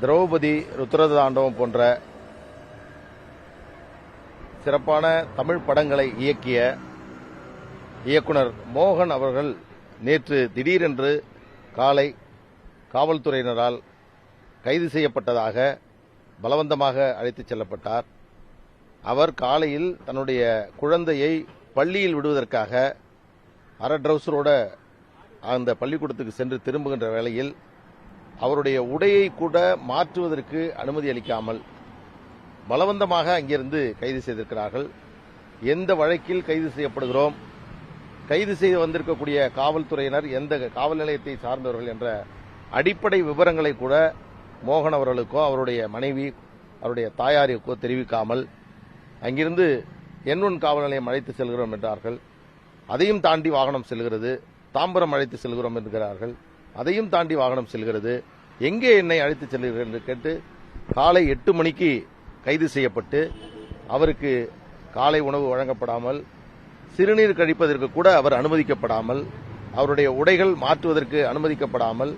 திரௌபதி ருத்ரதாண்டவம் போன்ற சிறப்பான தமிழ் படங்களை இயக்கிய இயக்குனர் மோகன் அவர்கள் நேற்று திடீரென்று காலை காவல்துறையினரால் கைது செய்யப்பட்டதாக பலவந்தமாக அழைத்துச் செல்லப்பட்டார். அவர் காலையில் தன்னுடைய குழந்தையை பள்ளியில் விடுவதற்காக அரை ட்ரௌசரோட அந்த பள்ளிக்கூடத்துக்கு சென்று திரும்புகின்ற வேளையில் அவருடைய உடையை கூட மாற்றுவதற்கு அனுமதி அளிக்காமல் பலவந்தமாக அங்கிருந்து கைது செய்திருக்கிறார்கள். எந்த வழக்கில் கைது செய்யப்படுகிறோம்? கைது செய்து வந்திருக்கக்கூடிய காவல்துறையினர் எந்த காவல் நிலையத்தை சார்ந்தவர்கள் என்ற அடிப்படை விவரங்களை கூட மோகன் அவர்களுக்கோ அவருடைய மனைவி அவருடைய தாயாருக்கோ தெரிவிக்காமல் அங்கிருந்து எண் ஒன் காவல் நிலையம் அழைத்து செல்கிறோம் என்றார்கள். அதையும் தாண்டி வாகனம் செல்கிறது. தாம்பரம் அழைத்து செல்கிறோம் என்கிறார்கள். அதையும் தாண்டி வாகனம் செல்கிறது. எங்கே என்னை அழைத்து செல்கிறீர்கள் என்று கேட்டு காலை எட்டு மணிக்கு கைது செய்யப்பட்டு அவருக்கு காலை உணவு வழங்கப்படாமல் சிறுநீர் கழிப்பதற்கு கூட அவர் அனுமதிக்கப்படாமல் அவருடைய உடைகள் மாற்றுவதற்கு அனுமதிக்கப்படாமல்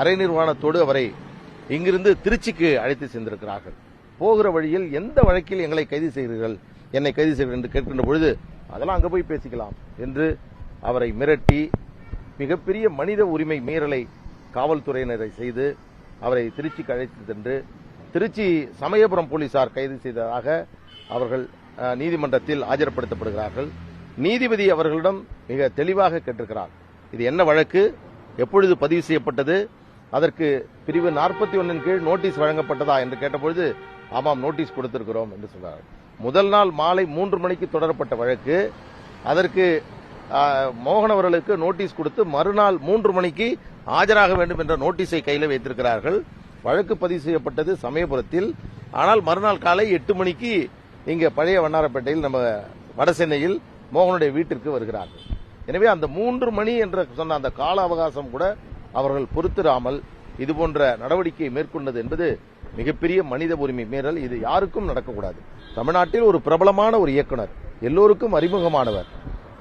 அரை நிர்வாணத்தோடு அவரை இங்கிருந்து திருச்சிக்கு அழைத்து சென்றிருக்கிறார்கள். போகிற வழியில் எந்த வழக்கில் எங்களை கைது செய்கிறீர்கள் என்னை கைது செய்கிறீர்கள் என்று கேட்கின்ற பொழுது அதெல்லாம் அங்கே போய் பேசிக்கலாம் என்று அவரை மிரட்டி மிகப்பெரிய மனித உரிமை மீறலை காவல்துறையினரை செய்து அவரை திருச்சிக்கு அழைத்து சென்று திருச்சி சமயபுரம் போலீசார் கைது செய்ததாக அவர்கள் நீதிமன்றத்தில் ஆஜர்படுத்தப்படுகிறார்கள். நீதிபதி அவர்களிடம் மிக தெளிவாக கேட்டிருக்கிறார். இது என்ன வழக்கு? எப்பொழுது பதிவு செய்யப்பட்டது? அதற்கு பிரிவு நாற்பத்தி ஒன்னின் கீழ் நோட்டீஸ் வழங்கப்பட்டதா என்று கேட்டபொழுது ஆமாம் நோட்டீஸ் கொடுத்திருக்கிறோம் என்று சொன்னார் முதல் நாள் மாலை மூன்று மணிக்கு தொடரப்பட்ட வழக்கு. அதற்கு மோகன் அவர்களுக்கு நோட்டீஸ் கொடுத்து மறுநாள் மூன்று மணிக்கு ஆஜராக வேண்டும் என்ற நோட்டீஸை கையில் வைத்திருக்கிறார்கள். வழக்கு பதிவு செய்யப்பட்டது சமயபுரத்தில். ஆனால் மறுநாள் காலை எட்டு மணிக்கு இங்கே பழைய வண்ணாரப்பேட்டையில் நம்ம வடசென்னையில் மோகனுடைய வீட்டிற்கு வருகிறார்கள். எனவே அந்த மூன்று மணி என்ற சொன்ன அந்த கால அவகாசம் கூட அவர்கள் பொறுத்திராமல் இதுபோன்ற நடவடிக்கையை மேற்கொண்டது என்பது மிகப்பெரிய மனித உரிமை மீறல். இது யாருக்கும் நடக்கக்கூடாது. தமிழ்நாட்டில் ஒரு பிரபலமான ஒரு இயக்குனர் எல்லோருக்கும் அறிமுகமானவர்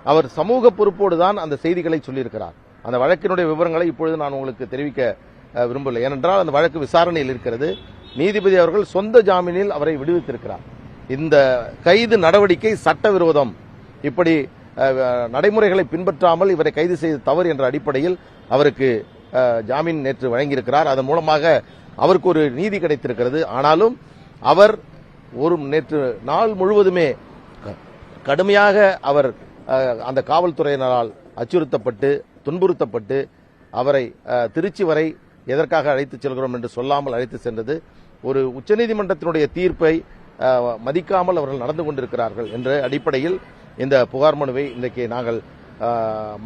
அவர் சமூக பொறுப்போடு தான் அந்த செய்திகளை சொல்லியிருக்கிறார். அந்த வழக்கினுடைய விவரங்களை இப்பொழுது நான் உங்களுக்கு தெரிவிக்க விரும்பவில்லை. ஏனென்றால் அந்த வழக்கு விசாரணையில் இருக்கிறது. நீதிபதி அவர்கள் சொந்த ஜாமீனில் அவரை விடுவித்திருக்கிறார். இந்த கைது நடவடிக்கை சட்டவிரோதம். இப்படி நடைமுறைகளை பின்பற்றாமல் இவரை கைது செய்த தவறு என்ற அடிப்படையில் அவருக்கு ஜாமீன் நேற்று வழங்கியிருக்கிறார். அதன் மூலமாக அவருக்கு ஒரு நீதி கிடைத்திருக்கிறது. ஆனாலும் அவர் ஒரு நேற்று நாள் முழுவதுமே க- கடுமையாக அவர் அந்த காவல்துறையினரால் அச்சுறுத்தப்பட்டு துன்புறுத்தப்பட்டு அவரை திருச்சி வரை எதற்காக அழைத்துச் செல்கிறோம் என்று சொல்லாமல் அழைத்து சென்றது. ஒரு உச்சநீதிமன்றத்தினுடைய தீர்ப்பை மதிக்காமல் அவர்கள் நடந்து கொண்டிருக்கிறார்கள் என்ற அடிப்படையில் இந்த புகார் மனுவை இன்றைக்கு நாங்கள்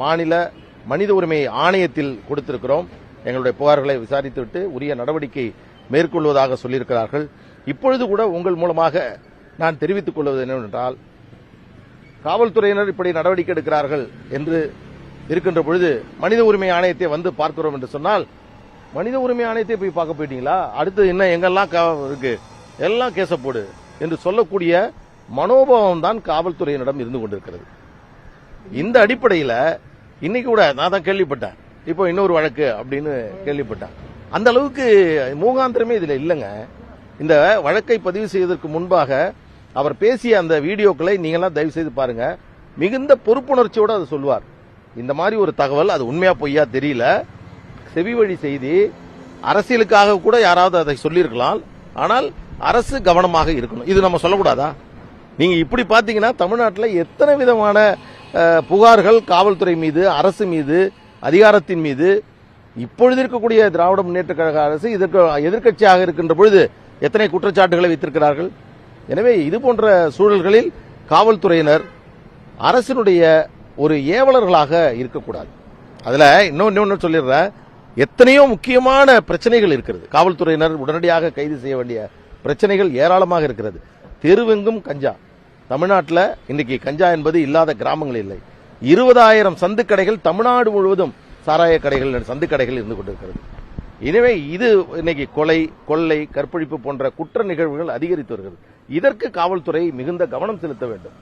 மாநில மனித உரிமை ஆணையத்தில் கொடுத்திருக்கிறோம். எங்களுடைய புகார்களை விசாரித்துவிட்டு உரிய நடவடிக்கை மேற்கொள்வதாக சொல்லியிருக்கிறார்கள். இப்பொழுது கூட உங்கள் மூலமாக நான் தெரிவித்துக் கொள்வது என்னவென்றால் காவல்துறையினர் இப்படி நடவடிக்கை எடுக்கிறார்கள் என்று இருக்கின்ற பொழுது மனித உரிமை ஆணையத்தை வந்து பார்க்கிறோம் என்று சொன்னால் மனித உரிமை ஆணையத்தை போய் பார்க்க போயிட்டீங்களா? அடுத்து என்ன எங்கெல்லாம் இருக்கு? எல்லாம் கேச போடு என்று சொல்லக்கூடிய மனோபாவம் தான் காவல்துறையினரிடம் இருந்து கொண்டிருக்கிறது. இந்த அடிப்படையில் இன்னைக்கு கூட நான் தான் கேள்விப்பட்டேன். இப்போ இன்னொரு வழக்கு அப்படின்னு கேள்விப்பட்டேன். அந்த அளவுக்கு மூகாந்திரமே இதுல இல்லைங்க. இந்த வழக்கை பதிவு செய்வதற்கு முன்பாக அவர் பேசிய அந்த வீடியோக்களை நீங்களாம் தயவு செய்து பாருங்க. மிகுந்த பொறுப்புணர்ச்சியோடு அதை சொல்வார். இந்த மாதிரி ஒரு தகவல் அது உண்மையா பொய்யா தெரியல. செவி வழி செய்தி அரசியலுக்காக கூட யாராவது அதை சொல்லியிருக்கலாம். ஆனால் அரசு கவனமாக இருக்கணும். இது நம்ம சொல்லக்கூடாதா? நீங்க இப்படி பாத்தீங்கன்னா தமிழ்நாட்டில் எத்தனை விதமான புகார்கள் காவல்துறை மீது அரசு மீது அதிகாரத்தின் மீது இப்பொழுது இருக்கக்கூடிய திராவிட முன்னேற்ற கழக அரசு இதற்கு எதிர்க்கட்சியாக இருக்கின்ற பொழுது எத்தனை குற்றச்சாட்டுகளை வைத்திருக்கிறார்கள்? எனவே இது போன்ற சூழல்களில் காவல்துறையினர் அரசினுடைய ஒரு ஏவலர்களாக இருக்கக்கூடாது. அதுல இன்னொன்னு சொல்லிடுறேன். எத்தனையோ முக்கியமான பிரச்சனைகள் இருக்கிறது. காவல்துறையினர் உடனடியாக கைது செய்ய வேண்டிய பிரச்சனைகள் ஏராளமாக இருக்கிறது. தெருவெங்கும் கஞ்சா. தமிழ்நாட்டில் இன்னைக்கு கஞ்சா என்பது இல்லாத கிராமங்கள் இல்லை. இருபதாயிரம் சந்து கடைகள் தமிழ்நாடு முழுவதும் சாராய கடைகள் சந்து கடைகள் இருந்து கொண்டிருக்கிறது. எனவே இது இன்னைக்கு கொலை கொள்ளை கற்பழிப்பு போன்ற குற்ற நிகழ்வுகள் அதிகரித்து வருகிறது. இதற்கு காவல்துறை மிகுந்த கவனம் செலுத்த வேண்டும்.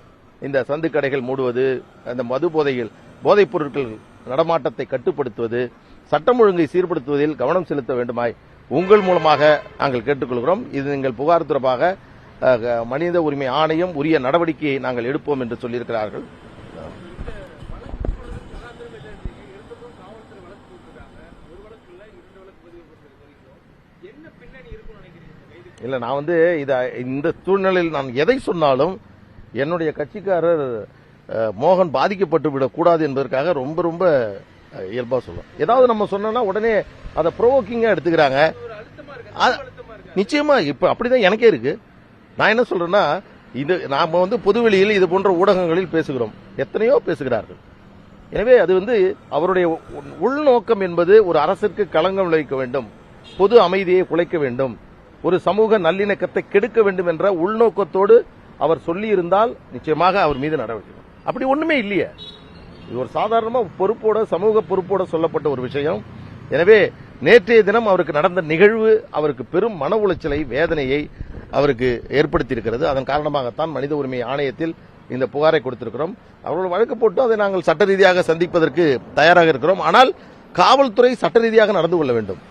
இந்த சந்து கடைகள் மூடுவது அந்த மது போதைகள் போதைப் பொருட்கள் நடமாட்டத்தை கட்டுப்படுத்துவது சட்டம் ஒழுங்கை சீர்படுத்துவதில் கவனம் செலுத்த வேண்டுமாய் உங்கள் மூலமாக நாங்கள் கேட்டுக்கொள்கிறோம். இது எங்கள் புகார் தொடர்பாக மனித உரிமை ஆணையம் உரிய நடவடிக்கையை நாங்கள் எடுப்போம் என்று சொல்லியிருக்கிறார்கள். இல்ல நான் வந்து இத இந்த சூழ்நிலையில் நான் எதை சொன்னாலும் என்னுடைய கட்சிக்காரர் மோகன் பாதிக்கப்பட்டு விடக்கூடாது என்பதற்காக ரொம்ப ரொம்ப இயல்பாக இயல்பா சொல்லுவோம் ஏதாவது நம்ம சொன்னோம்னா உடனே அதை ப்ரோவோக்கிங்கா எடுத்துக்கிறாங்க. நிச்சயமா இப்ப அப்படிதான் எனக்கே இருக்கு. நான் என்ன சொல்றேன்னா இது நாம வந்து பொதுவெளியில் இது போன்ற ஊடகங்களில் பேசுகிறோம். எத்தனையோ பேசுகிறார்கள். எனவே அது வந்து அவருடைய உள்நோக்கம் என்பது ஒரு அரசிற்கு களங்கம் விளைவிக்க வேண்டும். பொது அமைதியை குலைக்க வேண்டும். ஒரு சமூக நல்லிணக்கத்தை கெடுக்க வேண்டும் என்ற உள்நோக்கத்தோடு அவர் சொல்லி இருந்தால் நிச்சயமாக அவர் மீது நடவடிக்கை அப்படி ஒண்ணுமே இல்லையே. இது ஒரு சாதாரணமா பொறுப்போட சமூக பொறுப்போட சொல்லப்பட்ட ஒரு விஷயம். எனவே நேற்றைய தினம் அவருக்கு நடந்த நிகழ்வு அவருக்கு பெரும் மன உளைச்சலை வேதனையை அவருக்கு ஏற்படுத்தியிருக்கிறது. அதன் காரணமாகத்தான் மனித உரிமை ஆணையத்தில் இந்த புகாரை கொடுத்திருக்கிறோம். அவர்கள் வழக்கு போட்டு அதை நாங்கள் சட்ட ரீதியாக சந்திப்பதற்கு தயாராக இருக்கிறோம். ஆனால் காவல்துறை சட்ட ரீதியாக நடந்து கொள்ள வேண்டும்.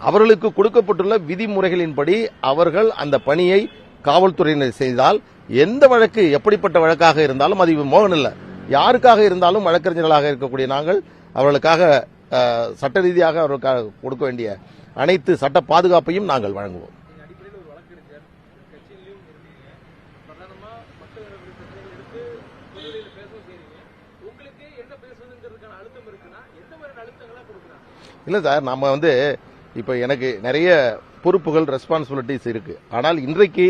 அவர்களுக்கு கொடுக்கப்பட்டுள்ள விதிமுறைகளின்படி அவர்கள் அந்த பணியை காவல்துறையினர் செய்தால் எந்த வழக்கு எப்படிப்பட்ட வழக்காக இருந்தாலும் அது மோகன் இல்ல. யாருக்காக இருந்தாலும் வழக்கறிஞர்களாக இருக்கக்கூடிய நாங்கள் அவர்களுக்காக சட்ட ரீதியாக அவர்களுக்காக கொடுக்க வேண்டிய அனைத்து சட்ட பாதுகாப்பையும் நாங்கள் வழங்குவோம். இல்ல சார் நம்ம வந்து இப்ப எனக்கு நிறைய பொறுப்புகள் ரெஸ்பான்சிபிலிட்டிஸ் இருக்கு. ஆனால் இன்றைக்கு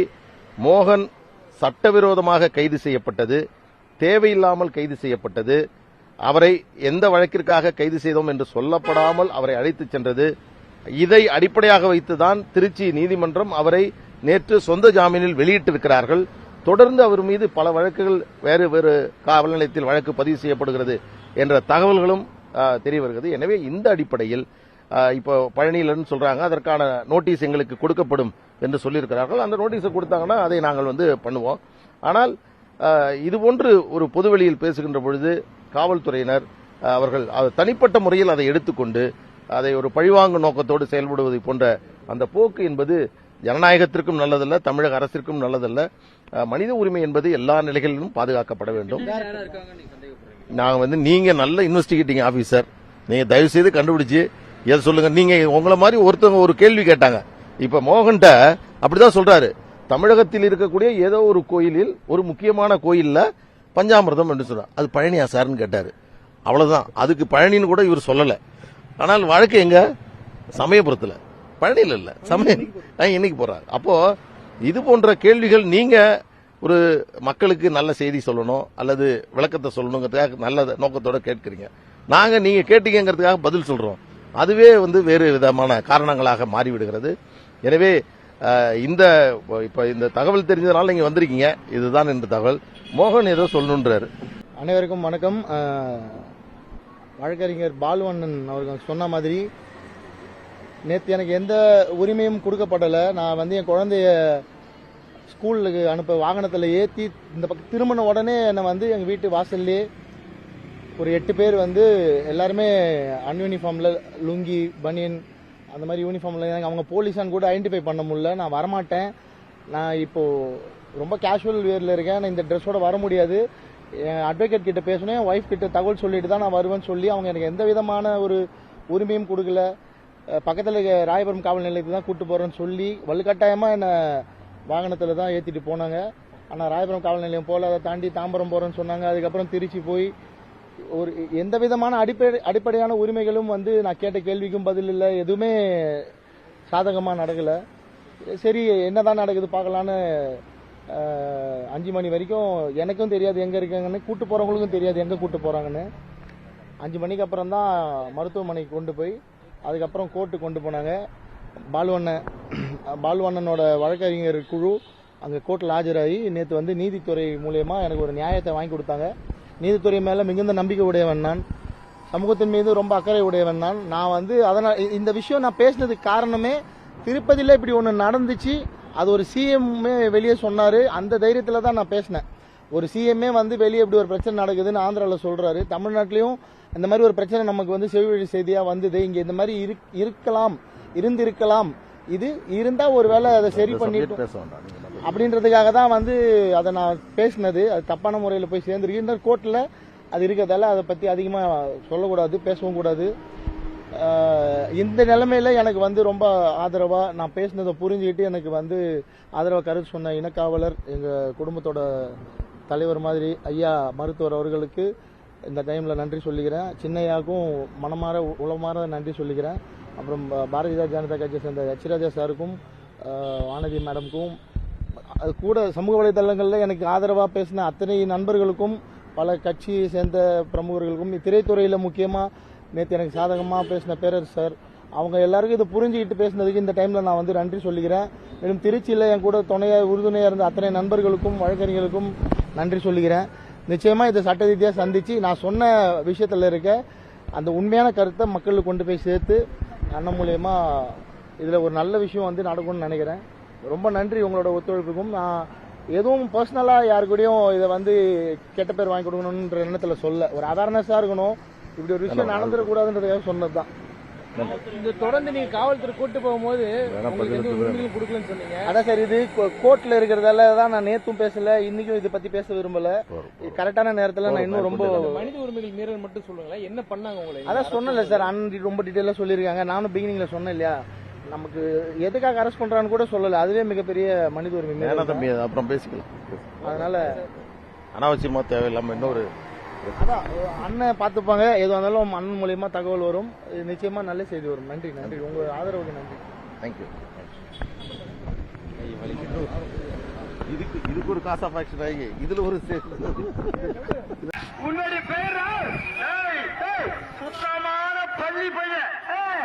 மோகன் சட்டவிரோதமாக கைது செய்யப்பட்டது தேவையில்லாமல் கைது செய்யப்பட்டது. அவரை எந்த வழக்கிற்காக கைது செய்தோம் என்று சொல்லப்படாமல் அவரை அழைத்துச் சென்றது. இதை அடிப்படையாக வைத்துதான் திருச்சி நீதிமன்றம் அவரை நேற்று சொந்த ஜாமீனில் வெளியிட்டிருக்கிறார்கள். தொடர்ந்து அவர் மீது பல வழக்குகள் வேறு வேறு காவல் நிலையத்தில் வழக்கு பதிவு செய்யப்படுகிறது என்ற தகவல்களும் தெரிய வருகிறது. எனவே இந்த அடிப்படையில் இப்போ பழனியிலன்னு சொல்றாங்க. அதற்கான நோட்டீஸ் எங்களுக்கு கொடுக்கப்படும் என்று சொல்லியிருக்கிறார்கள். அந்த நோட்டீஸை கொடுத்தாங்கன்னா அதை நாங்கள் வந்து பண்ணுவோம். ஆனால் இது போன்று ஒரு பொதுவெளியில் பேசுகின்ற பொழுது காவல்துறையினர் அவர்கள் தனிப்பட்ட முறையில் அதை எடுத்துக்கொண்டு அதை ஒரு பழிவாங்கும் நோக்கத்தோடு செயல்படுவது போன்ற அந்த போக்கு என்பது ஜனநாயகத்திற்கும் நல்லதல்ல தமிழக அரசிற்கும் நல்லதல்ல. மனித உரிமை என்பது எல்லா நிலைகளிலும் பாதுகாக்கப்பட வேண்டும். யாரா இருக்காங்க நீங்க சந்தேகப்படுறீங்க? நான் வந்து நீங்க நல்ல இன்வெஸ்டிகேட்டிங் ஆபீசர் நீங்க தயவு செய்து கண்டுபிடிச்சு எதை சொல்லுங்க? நீங்க உங்களை மாதிரி ஒருத்தவங்க ஒரு கேள்வி கேட்டாங்க. இப்ப மோகன்ட்ட அப்படிதான் சொல்றாரு. தமிழகத்தில் இருக்கக்கூடிய ஏதோ ஒரு கோயிலில் ஒரு முக்கியமான கோயில்ல பஞ்சாமிரதம் என்று சொன்னார் அது பழனியா சார்னு கேட்டாரு. அவ்வளவுதான். அதுக்கு பழனின்னு கூட இவர் சொல்லல. ஆனால் வழக்கு எங்க? சமயபுரத்துல. பழனியில் இல்ல. சமய இன்னைக்கு போறாரு. அப்போ இது போன்ற கேள்விகள் நீங்க ஒரு மக்களுக்கு நல்ல செய்தி சொல்லணும் அல்லது விளக்கத்தை சொல்லணுங்கிறதுக்காக நல்ல நோக்கத்தோட கேட்கறீங்க. நாங்க நீங்க கேட்டீங்கிறதுக்காக பதில் சொல்றோம். அதுவே வந்து வேறு விதமான காரணங்களாக மாறிவிடுகிறது. எனவே இந்த இப்போ இந்த தகவல் தெரிஞ்சதுனால நீங்க வந்திருக்கீங்க. இதுதான் இந்த தகவல். மோகன் ஏதோ சொல்லணுன்றார். அனைவருக்கும் வணக்கம். வழக்கறிஞர் பாலுவண்ணன் அவர்கள் சொன்ன மாதிரி நேற்று எனக்கு எந்த உரிமையும் கொடுக்கப்படலை. நான் வந்து என் குழந்தைய ஸ்கூலுக்கு அனுப்ப வாகனத்தில் ஏற்றி இந்த பக்கம் திரும்பின உடனே என்னை வந்து எங்கள் வீட்டு வாசல்லே ஒரு எட்டு பேர் வந்து எல்லாருமே அன்யூனிஃபார்மில் லுங்கி பனியன் அந்த மாதிரி யூனிஃபார்மில் அவங்க போலீஸான்னு கூட ஐடென்டிஃபை பண்ண முடியல. நான் வரமாட்டேன். நான் இப்போ ரொம்ப கேஷுவல் வேரில் இருக்கேன். நான் இந்த ட்ரெஸ்ஸோட வர முடியாது. என் அட்வொகேட் கிட்ட பேசினேன். என் ஒய்ஃப் கிட்ட தகவல் சொல்லிட்டு தான் நான் வருவேன்னு சொல்லி அவங்க எனக்கு எந்த விதமான ஒரு உரிமையும் கொடுக்கல. பக்கத்தில் இருக்க ராயபுரம் காவல் நிலையத்துக்கு தான் கூட்டு போறேன்னு சொல்லி வலுக்கட்டாயமா என்னை வாகனத்துல தான் ஏத்திட்டு போனாங்க. ஆனால் ராயபுரம் காவல் நிலையம் போல அதை தாண்டி தாம்பரம் போறேன்னு சொன்னாங்க. அதுக்கப்புறம் திருச்சி போய் ஒரு எந்த விதமான அடிப்படை அடிப்படையான உரிமைகளும் வந்து நான் கேட்ட கேள்விக்கும் பதில் இல்லை எதுவுமே சாதகமாக நடக்கல. சரி என்னதான் நடக்குது பார்க்கலான்னு அஞ்சு மணி வரைக்கும் எனக்கும் தெரியாது எங்கே இருக்காங்கன்னு கூட்டு போகிறவங்களுக்கும் தெரியாது எங்கே கூட்டு போகிறாங்கன்னு அஞ்சு மணிக்கு அப்புறம் தான் மருத்துவமனைக்கு கொண்டு போய் அதுக்கப்புறம் கோர்ட்டு கொண்டு போனாங்க. பாலுவண்ணன் பாலுவண்ணனோட வழக்கறிஞர் குழு அங்கே கோர்ட்டில் ஆஜராகி நேற்று வந்து நீதித்துறை மூலயமா எனக்கு ஒரு நியாயத்தை வாங்கி கொடுத்தாங்க. நீதித்துறை மேலே மிகுந்த நம்பிக்கை உடையவன் நான். சமூகத்தின் மீது ரொம்ப அக்கறை உடையவன் நான். நான் வந்து அதனால் இந்த விஷயம் நான் பேசினதுக்கு காரணமே திருப்பதியில் இப்படி ஒன்று நடந்துச்சு. அது ஒரு சிஎம்மே வெளியே சொன்னார். அந்த தைரியத்தில் தான் நான் பேசினேன். ஒரு சிஎம்ஏ வந்து வெளியே இப்படி ஒரு பிரச்சனை நடக்குதுன்னு ஆந்திராவில் சொல்றாரு. தமிழ்நாட்டிலையும் இந்த மாதிரி ஒரு பிரச்சனை நமக்கு வந்து செவிவழி செய்தியா வந்தது. இங்க இந்த மாதிரி இருக்- இருக்கலாம் இருந்திருக்கலாம். இது இருந்தா ஒருவேளை அதை சரி பண்ணிட்டு அப்படின்றதுக்காக தான் வந்து அதை நான் பேசினது. அது தப்பான முறையில் போய் சேர்ந்துருக்கு. இந்த கோர்ட்டில் அது இருக்கிறதால அதை பற்றி அதிகமாக சொல்லக்கூடாது பேசவும் கூடாது. இந்த நிலைமையில எனக்கு வந்து ரொம்ப ஆதரவாக நான் பேசினதை புரிஞ்சுக்கிட்டு எனக்கு வந்து ஆதரவாக கருத்து சொன்ன இனக்காவலர் எங்கள் குடும்பத்தோட தலைவர் மாதிரி ஐயா மருத்துவர் அவர்களுக்கு இந்த டைமில் நன்றி சொல்லிக்கிறேன். சின்னையாக்கும் மனமாற உளமாற நன்றி சொல்லிக்கிறேன். அப்புறம் பாரதிய ஜனதா கட்சியை சேர்ந்த ஹெச்ராஜா சாருக்கும் வானதி மேடம்க்கும் அது கூட சமூக வலைதளங்களில் எனக்கு ஆதரவாக பேசின அத்தனை நண்பர்களுக்கும் பல கட்சியை சேர்ந்த பிரமுகர்களுக்கும் திரைத்துறையில் முக்கியமாக நேற்று எனக்கு சாதகமாக பேசின பேரர் சார் அவங்க எல்லாருக்கும் இதை புரிஞ்சுக்கிட்டு பேசினதுக்கு இந்த டைமில் நான் வந்து நன்றி சொல்லிக்கிறேன். மேலும் திருச்சியில் என் கூட துணையாக உறுதுணையாக இருந்த அத்தனை நண்பர்களுக்கும் வழக்கறிஞர்களுக்கும் நன்றி சொல்லிக்கிறேன். நிச்சயமாக இதை சட்ட ரீதியாக சந்தித்து நான் சொன்ன விஷயத்தில் இருக்க அந்த உண்மையான கருத்தை மக்களுக்கு கொண்டு போய் சேர்த்து அண்ணன் மூலயமா இதில் ஒரு நல்ல விஷயம் வந்து நடக்கும்னு நினைக்கிறேன். ரொம்ப நன்றி உங்களோட ஒத்துழைப்புக்கும். நான் எதுவும் பர்சனலாக யாரு கூடயும் இதை வந்து கெட்ட பேர் வாங்கி கொடுக்கணுன்ற எண்ணத்தில் சொல்ல. ஒரு அவேர்னஸாக இருக்கணும். இப்படி ஒரு விஷயம் நடந்துடக்கூடாதுன்றதுக்காக சொன்னது தான் இந்த தொடர்ந்து நீங்க காவல்துறை கூட்டு போகும்போது கொடுக்கலன்னு சொன்னீங்க. அதான் சார் இது கோர்ட்டில் இருக்கிறதால தான் நான் நேற்றும் பேசல இன்னைக்கும் இதை பற்றி பேச விரும்பல. வரும். கரெக்டான நேரத்தில் நான் இன்னும் ரொம்ப மனித உரிமைகள் மீறல் மட்டும் சொல்லுங்களேன். என்ன பண்ணாங்க உங்களை? அதான் சொன்னல சார் அண்ணன் ரொம்ப டீட்டெயிலாக சொல்லியிருக்காங்க. நானும் பிகினிங்ல சொன்னேன் இல்லையா? நமக்கு எதுக்காக அரெஸ்ட் பண்றான்னு கூட சொல்லல. அதுவே மிகப்பெரிய மனித உரிமை. தம்பி அது அப்புறம் பேசிக்கலாம். அதனால அனாவசியமா தேவையில்லாம இன்னொரு அதான் அண்ணன் பார்த்துப்பாங்க. எதுவாக இருந்தாலும் அண்ணன் மூலியமா தகவல் வரும். இது நிச்சயமா நல்ல செய்தி வரும். நன்றி நன்றி. உங்க ஆதரவுக்கு நன்றி. தேங்க்யூ இதுக்கு இதுக்கு ஒரு காசா ஃபேக்ஷன் ஆகி இதுல ஒரு உன்னுடைய பேரா? ஏய், ஏய், சுத்தமான பள்ளி பையன்.